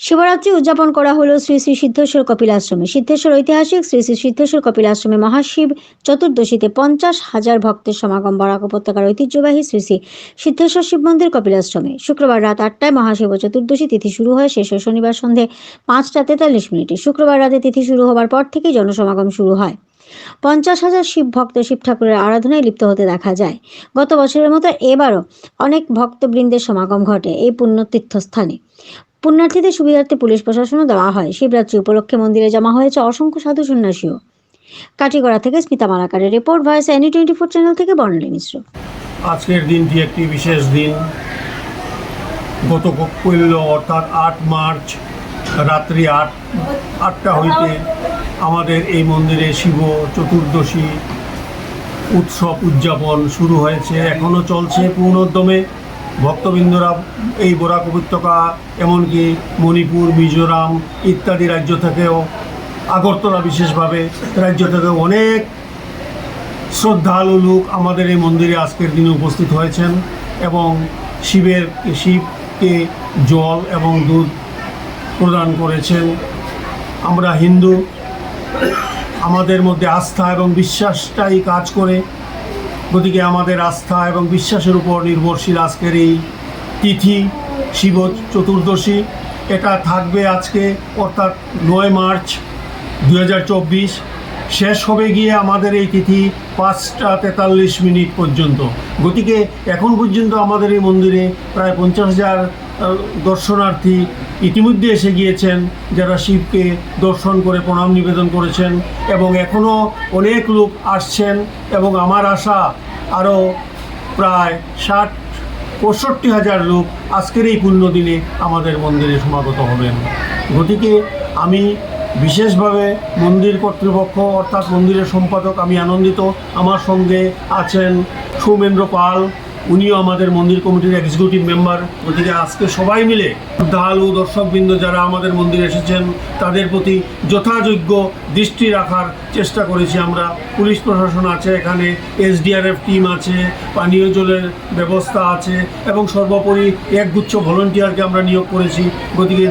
শিবরাত্রি উদযাপন করা হলো শ্রী শ্রী সিদ্ধেশ্বর কপিলাশ্রমে। সিদ্ধেশ্বর ঐতিহাসিক শ্রী শ্রী সিদ্ধেশ্বর কপিলাশ্রমে মহাশিব চতুর্দশীতে পঞ্চাশ হাজার ভক্তের সমাগম, বরাক উপত্যকার ঐতিহ্যবাহী শ্রী শ্রী সিদ্ধেশ্বর শিব মন্দির কপিলাশ্রমে। শুক্রবার রাত আটটায় মহাশিব চতুর্দশী তিথি শুরু হয়, শেষ হয় শনিবার সন্ধে পাঁচটা তেতাল্লিশ মিনিটে। শুক্রবার রাতে তিথি শুরু হবার পর থেকেই জনসমাগম শুরু হয়। পঞ্চাশ হাজার শিব ভক্ত শিব ঠাকুরের আরাধনায় লিপ্ত হতে দেখা যায়। গত বছরের মতো এবারও অনেক ভক্তবৃন্দের সমাগম ঘটে এই পুণ্য তীর্থস্থানে পুণ্যার্থীদের সুবিধার্থে পুলিশ প্রশাসনও দেওয়া হয়। শিবরাত্রি উপলক্ষে মন্দিরে জমা হয়েছে অসংখ্য সাধু সন্ন্যাসীও। কাটিগড়া থেকে Smita মালাকারের report, voice any twenty four channel থেকে বর্ণালী মিশ্র। আজকের দিনটি একটি বিশেষ দিন। গত কৈল অর্থাৎ আট মার্চ, রাত্রি আট, আটটা হইতে আমাদের এই মন্দিরে শিব চতুর্দশী উৎসব উদযাপন শুরু হয়েছে। এখনও চলছে পূর্ণোদ্যমে। ভক্তবৃন্দরা এই বরাক উপত্যকা, এমনকি মণিপুর, মিজোরাম ইত্যাদি রাজ্য থেকেও আগরতলা বিশেষভাবে রাজ্য থেকে অনেক শ্রদ্ধালু লোক আমাদের এই মন্দিরে আজকের দিনে উপস্থিত হয়েছেন এবং শিবের শিবকে জল এবং দুধ প্রদান করেছেন। আমরা হিন্দু, আমাদের মধ্যে আস্থা এবং বিশ্বাসটাই কাজ করে গতিকে আমাদের আস্থা এবং বিশ্বাসের উপর নির্ভরশীল আজকের এই তিথি, শিব চতুর্দশী। এটা থাকবে আজকে, অর্থাৎ নয় মার্চ দু হাজার চব্বিশ। শেষ হবে গিয়ে আমাদের এই তিথি পাঁচটা তেতাল্লিশ মিনিট পর্যন্ত। গতিকে এখন পর্যন্ত আমাদের এই মন্দিরে প্রায় পঞ্চাশ হাজার দর্শনার্থী ইতিমধ্যে এসে গিয়েছেন যারা শিবকে দর্শন করে প্রণাম নিবেদন করেছেন এবং এখনও অনেক লোক আসছেন এবং আমার আশা আরও প্রায় ষাট, পঁয়ষট্টি হাজার লোক আজকের এই পুণ্য দিনে আমাদের মন্দিরে সমাগত হবেন। গতিকে আমি বিশেষভাবে মন্দির কর্তৃপক্ষ অর্থাৎ মন্দিরের সম্পাদক, আমি আনন্দিত। আমার সঙ্গে আছেন সৌমেন্দ্র পাল উনিও আমাদের মন্দির কমিটির এক্সিকিউটিভ মেম্বার গতিকে আজকে সবাই মিলে শ্রদ্ধালু দর্শকবৃন্দ যারা আমাদের মন্দিরে এসেছেন, তাদের প্রতি যথাযোগ্য দৃষ্টি রাখার চেষ্টা করেছি আমরা। পুলিশ প্রশাসন আছে এখানে, এসডিআরএফ টিম আছে, পানীয় জলের ব্যবস্থা আছে, এবং সর্বোপরি একগুচ্ছ ভলেন্টিয়ারকে আমরা নিয়োগ করেছি। গতিকে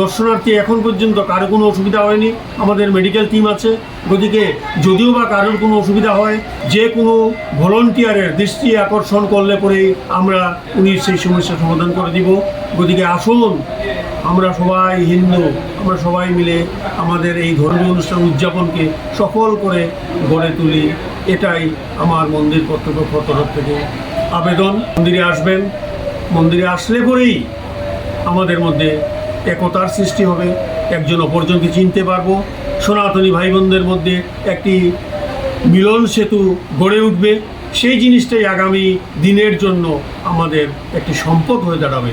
দর্শনার্থী এখন পর্যন্ত কারও কোনো অসুবিধা হয়নি, আমাদের মেডিকেল টিম আছে। গতিকে যদিও বা কারোর কোনো অসুবিধা হয়, যে কোনো ভলেন্টিয়ারের দৃষ্টি আকর্ষণ করলে পরেই আমরা উনি সেই সমস্যার সমাধান করে দিব। গতিকে আসুন। আমরা সবাই হিন্দু, আমরা সবাই মিলে আমাদের এই ধর্মীয় অনুষ্ঠান উদযাপনকে সফল করে গড়ে তুলি। এটাই আমার মন্দির কর্তৃপক্ষ তরফ থেকে আবেদন। মন্দিরে আসবেন। মন্দিরে আসলে পরেই আমাদের মধ্যে একতার সৃষ্টি হবে। একজন অপরজনকে চিনতে পারব। সনাতনী ভাই বোনদের মধ্যে একটি মিলন সেতু গড়ে উঠবে। সেই জিনিসটাই আগামী দিনের জন্য আমাদের একটি সম্পদ হয়ে দাঁড়াবে।